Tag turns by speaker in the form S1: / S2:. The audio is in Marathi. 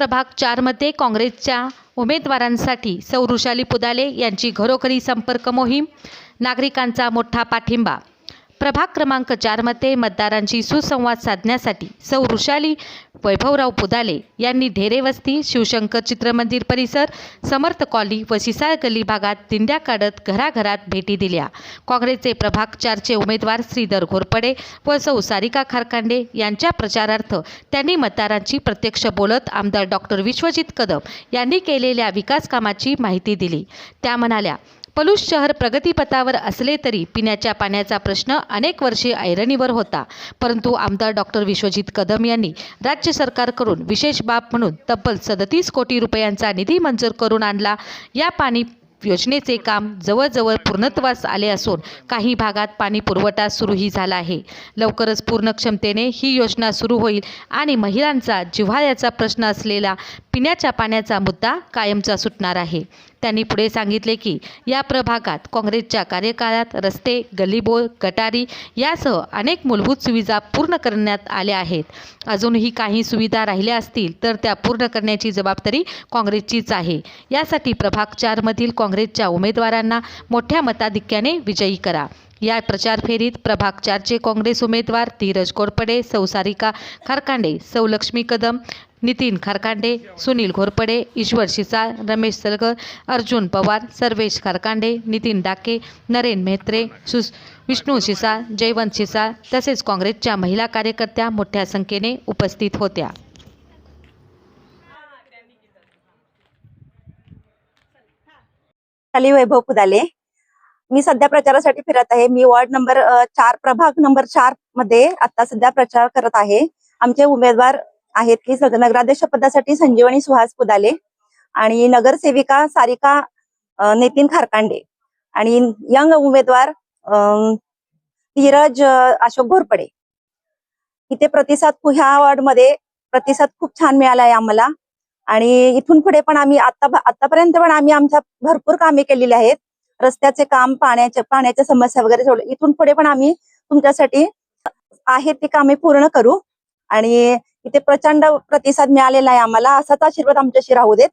S1: प्रभाग चारमध्ये काँग्रेसच्या उमेदवारांसाठी सौ ऋषाली पुदाले यांची घरोघरी संपर्क मोहीम नागरिकांचा मोठा पाठिंबा. प्रभाग क्रमांक चारमध्ये मतदारांशी सुसंवाद साधण्यासाठी सौ ऋषाली वैभवराव पुदाले यांनी ढेरेवस्ती शिवशंकर चित्रमंदिर परिसर समर्थ कॉली व सिसाळ गल्ली भागात दिंड्या काढत घराघरात भेटी दिल्या. काँग्रेसचे प्रभाग चारचे उमेदवार श्रीधर घोरपडे व सौ सारिका खारकांडे यांच्या प्रचारार्थ त्यांनी मतदारांची प्रत्यक्ष बोलत आमदार डॉक्टर विश्वजित कदम यांनी केलेल्या विकास कामाची माहिती दिली. त्या म्हणाल्या पलूस शहर प्रगतीपथावर असले तरी पिण्याच्या पाण्याचा प्रश्न अनेक वर्षे ऐरणीवर होता. परंतु आमदार डॉक्टर विश्वजित कदम यांनी राज्य सरकारकडून विशेष बाब म्हणून तब्बल सदतीस कोटी रुपयांचा निधी मंजूर करून आणला. या पाणी योजनेचे काम जवळजवळ पूर्णत्वास आले असून काही भागात पाणी पुरवठा सुरूही झाला आहे. लवकरच पूर्ण क्षमतेने ही योजना सुरू होईल आणि महिलांचा जिव्हाळ्याचा प्रश्न असलेला पिण्याच्या पाण्याचा मुद्दा कायमचा सुटणार आहे. त्यांनी पुढे सांगितले की या प्रभागात काँग्रेसच्या कार्यकाळात रस्ते गलीबोळ गटारी यासह अनेक मूलभूत सुविधा पूर्ण करण्यात आल्या आहेत. अजूनही काही सुविधा राहिल्या असतील तर त्या पूर्ण करण्याची जबाबदारी काँग्रेसचीच आहे. यासाठी प्रभाग चारमधील काँग्रेसच्या उमेदवारांना मोठ्या मताधिक्याने विजयी करा. या प्रचार फेरीत प्रभाग चारचे काँग्रेस उमेदवार धीरज कोरपडे सौसारिका खारकांडे सौलक्ष्मी कदम नितीन खारकांडे सुनील घोरपडे ईश्वर शिसाळ रमेश सलगर अर्जुन पवार सर्वेश खारकांडे नितीन डाके नरेन मेहत्रे सु विष्णू शिसाळ जयवंत शिसाळ तसेच काँग्रेसच्या महिला कार्यकर्त्या मोठ्या संख्येने उपस्थित होत्या.
S2: वैभव पुदाले. मी सध्या प्रचारासाठी फिरत आहे. मी वॉर्ड नंबर चार प्रभाग नंबर चारमध्ये आता सध्या प्रचार करत आहे. आमचे उमेदवार आहेत की नगराध्यक्ष पदासाठी संजीवनी सुहास पुदाले आणि नगरसेविका सारिका नितीन खारकांडे आणि यंग उमेदवार धीरज अशोक घोरपडे. इथे प्रतिसाद ह्या वॉर्डमध्ये प्रतिसाद खूप छान मिळाला आहे आम्हाला आणि इथून पुढे पण आम्ही आता आतापर्यंत पण आम्ही आमच्या भरपूर कामे केलेली आहेत. रस्त्याचे काम पाण्याच्या पाण्याच्या समस्या वगैरे सोडले इथून पुढे पण आम्ही तुमच्यासाठी आहेत ती कामे पूर्ण करू आणि इथे प्रचंड प्रतिसाद मिळालेला आहे आम्हाला. असाच आशीर्वाद आमच्याशी राहू देत.